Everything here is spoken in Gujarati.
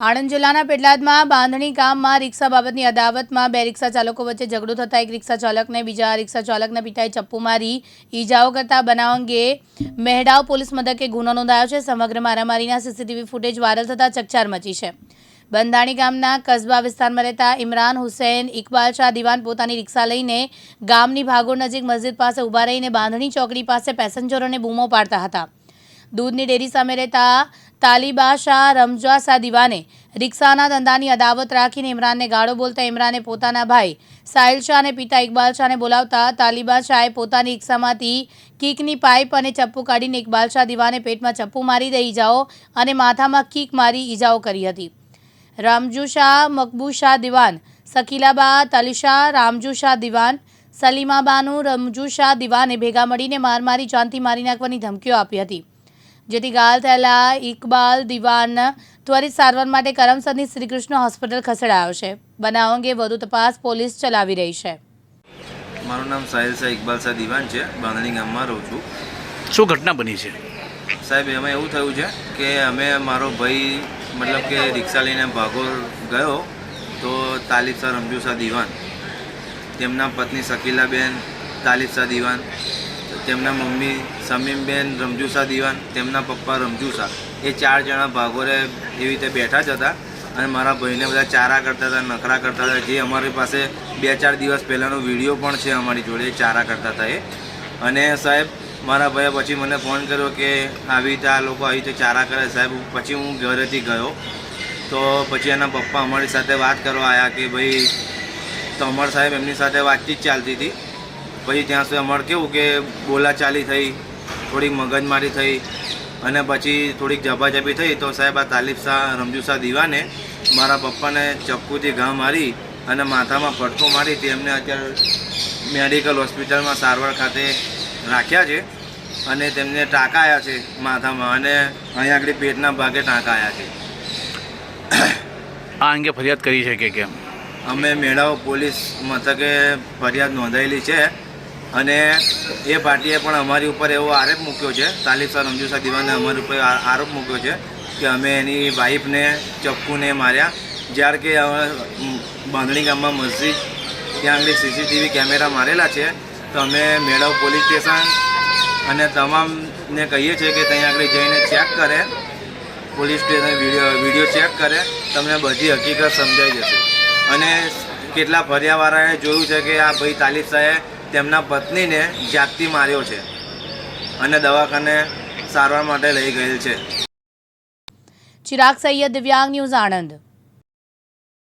આણંદ જિલ્લાના પેટલાદમાં બાંધણી ગામમાં રિક્ષા બાબતની અદાવતમાં બે રિક્ષા ચાલકો વચ્ચે ઝઘડો થતા એક રિક્ષા ચાલકને બીજા રિક્ષા ચાલકના પિતાએ ચપ્પુ મારી ઈજાઓ કરતા બનાવ અંગે મહેડાવ પોલીસ મથકે ગુનો નોંધાયો છે. સમગ્ર મારામારીના સીસીટીવી ફૂટેજ વાયરલ થતા ચકચાર મચી છે. બંધાણી ગામના કસ્બા વિસ્તારમાં રહેતા ઇમરાન હુસૈન ઇકબાલ શાહ દિવાન પોતાની રિક્ષા લઈને ગામની ભાગોળ નજીક મસ્જિદ પાસે ઊભા રહીને બાંધણી ચોકડી પાસે પેસેન્જરોને બૂમો પાડતા હતા. દૂધની ડેરી સામે રહેતા તાલિબા શાહ રમજા શાહ દિવાને રિક્ષાના ધંધાની અદાવત રાખીને ઇમરાનને ગાળો બોલતા ઇમરાને પોતાના ભાઈ સાહિલ શાહ અને પિતા ઇકબાલ શાહને બોલાવતા તાલિબા શાહે પોતાની રિક્ષામાંથી કીકની પાઇપ અને ચપ્પુ કાઢીને ઇકબાલ શાહ દિવાને પેટમાં ચપ્પુ મારી દઈ ઈજાઓ અને માથામાં કીક મારી ઈજાઓ કરી હતી. રામજુ શાહ, મકબૂ શાહ દિવાન સકીલાબા તલિશા રામજુ શાહ દિવાન, સલીમાબાનું, રમજુ શાહ દિવાને ભેગા મળીને માર મારી, જાનથી મારી નાખવાની ધમકીઓ આપી હતી. જેથી ઘાયલ થયેલા ઇકબાલ દિવાન ત્વરિત સારવાર માટે કરમસદની શ્રીકૃષ્ણ હોસ્પિટલ ખસેડાયો છે. બનાવ અંગે વધુ તપાસ પોલીસ ચલાવી રહી છે. મારું નામ સાહિલ શાહ ઇકબાલ શાહ દિવાન છે. બાંધણી ગામમાં રહું છું. શું ઘટના બની છે? સાહેબ એમાં એવું થયું છે કે અમે મારો ભાઈ મતલબ કે રિક્ષા લઈને ભાગોર ગયો તો તાલિબ શાહ રમજુ શાહ દિવાન તેમના પત્ની શકીલાબેન તાલિબ શાહ દિવાન તેમના મમ્મી સમીમબેન રમજુસા દિવાન, તેમના પપ્પા રમજુસા. એ ચાર જણા ભાગોરે એવી રીતે બેઠા જ હતા અને મારા ભાઈને બધા ચારા કરતા હતા, નખરા કરતા હતા. જે અમારી પાસે બે ચાર દિવસ પહેલાંનો વીડિયો પણ છે અમારી જોડે ચારા કરતા હતા એ. અને સાહેબ, મારા ભાઈએ પછી મને ફોન કર્યો કે આવી રીતે આ લોકો આવી રીતે ચારા કરે. સાહેબ, પછી હું ઘરેથી ગયો. તો પછી એના પપ્પા અમારી સાથે વાત કરવા આવ્યા કે ભાઈ, તો અમાર સાહેબ એમની સાથે વાતચીત ચાલતી હતી. પછી ત્યાં સુધી અમારે કેવું કે બોલાચાલી થઈ થોડીક મગજમારી થઈ અને પછી થોડીક જબાજબી થઈ તો સાહેબ આ તાલીફ શાહ રમજુ શાહ દીવાને મારા પપ્પાને ચપ્પુથી ઘા મારી અને માથામાં ફટકો મારી તેમને અત્યારે મેડિકલ હોસ્પિટલમાં સારવાર ખાતે રાખ્યા છે અને તેમને ટાંકા આવ્યા છે માથામાં અને અહીંયા આગળ પેટના ભાગે ટાંકા આવ્યા છે. આ અંગે ફરિયાદ કરી છે કે કેમ? અમે મેળાઓ પોલીસ મથકે ફરિયાદ નોંધાયેલી છે. અને એ પાર્ટીએ પણ અમારી ઉપર એવો આરોપ મૂક્યો છે. તાલિબ શાહ રમજુ શાહ દિવાને અમારી ઉપર આરોપ મૂક્યો છે કે અમે એની વાઈફને, ચપ્પુને માર્યા. જ્યારે કે બાંધણી ગામમાં મસ્જિદ ત્યાં આગળ સીસીટીવી કેમેરા મારેલા છે. તો અમે મેળવ પોલીસ સ્ટેશન અને તમામને કહીએ છીએ કે ત્યાં આગળ જઈને ચેક કરે. Police station video video check કરે. તમને બધી હકીકત સમજાઈ જશે. અને કેટલા ફરિયાવાળાએ જોયું છે કે આ ભાઈ તાલિબ શાહે તેમના પત્નીને જાતથી માર્યો છે અને દવાખાને સારવાર માટે લઈ ગયેલ છે. ચિરાગ સૈયદ દિવ્યાંગ ન્યૂઝ આણંદ.